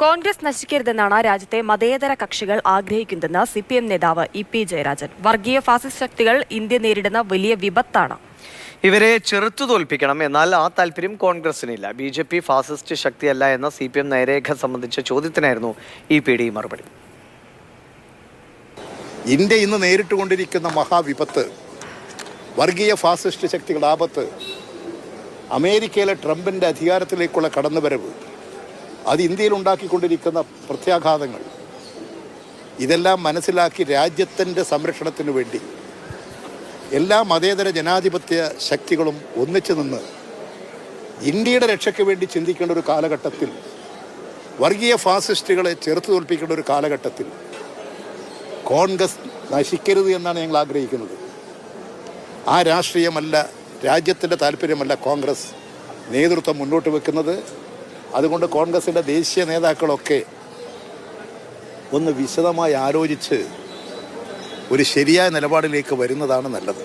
കോൺഗ്രസ് നശിക്കരുതെന്നാണ് രാജ്യത്തെ മതേതര കക്ഷികൾ ആഗ്രഹിക്കുന്നതെന്ന് സി പി എം നേതാവ് ഇ പി ജയരാജൻ. വർഗീയ ഫാസിസ്റ്റ് ശക്തികൾ ഇന്ത്യ നേരിടുന്ന വലിയ വിപത്താണ്. ഇവരെ ചെറുത്തു തോൽപ്പിക്കണം എന്നാൽ ആ താല്പര്യം കോൺഗ്രസിനില്ല. ബി ജെ പി ഫാസിസ്റ്റ് ശക്തിയല്ല എന്ന സി പി എം നയരേഖ സംബന്ധിച്ച ചോദ്യത്തിനായിരുന്നു ഇ പി ഡി മറുപടി. ഇന്ത്യ ഇന്ന് നേരിട്ടുകൊണ്ടിരിക്കുന്ന മഹാവിപത്ത് വർഗീയ ഫാസിസ്റ്റ് ശക്തികളുടെ ആപത്ത് അമേരിക്കയിലെ ട്രംപിന്റെ അധികാരത്തിലേക്കുള്ള കടന്നുവരവ് അത് ഇന്ത്യയിൽ ഉണ്ടാക്കിക്കൊണ്ടിരിക്കുന്ന പ്രത്യാഘാതങ്ങൾ. ഇതെല്ലാം മനസ്സിലാക്കി രാജ്യത്തിന്റെ സംരക്ഷണത്തിനു വേണ്ടി എല്ലാ മതേതര ജനാധിപത്യ ശക്തികളും ഒന്നിച്ചു നിന്ന് ഇന്ത്യയുടെ രക്ഷയ്ക്ക് വേണ്ടി ചിന്തിക്കേണ്ട ഒരു കാലഘട്ടത്തിൽ വർഗീയ ഫാസിസ്റ്റുകളെ ചെറുത്തു തോൽപ്പിക്കേണ്ട ഒരു കാലഘട്ടത്തിൽ കോൺഗ്രസ് നശിക്കരുത് എന്നാണ് ഞങ്ങൾ ആഗ്രഹിക്കുന്നത്. ആ രാഷ്ട്രീയമല്ല രാജ്യത്തിന്റെ താല്പര്യമല്ല കോൺഗ്രസ് നേതൃത്വം മുന്നോട്ട് വെക്കുന്നത്. അതുകൊണ്ട് കോൺഗ്രസിന്റെ ദേശീയ നേതാക്കളൊക്കെ ഒന്ന് വിശദമായി ആലോചിച്ച് ഒരു ശരിയായ നിലപാടിലേക്ക് വരുന്നതാണ് നല്ലത്.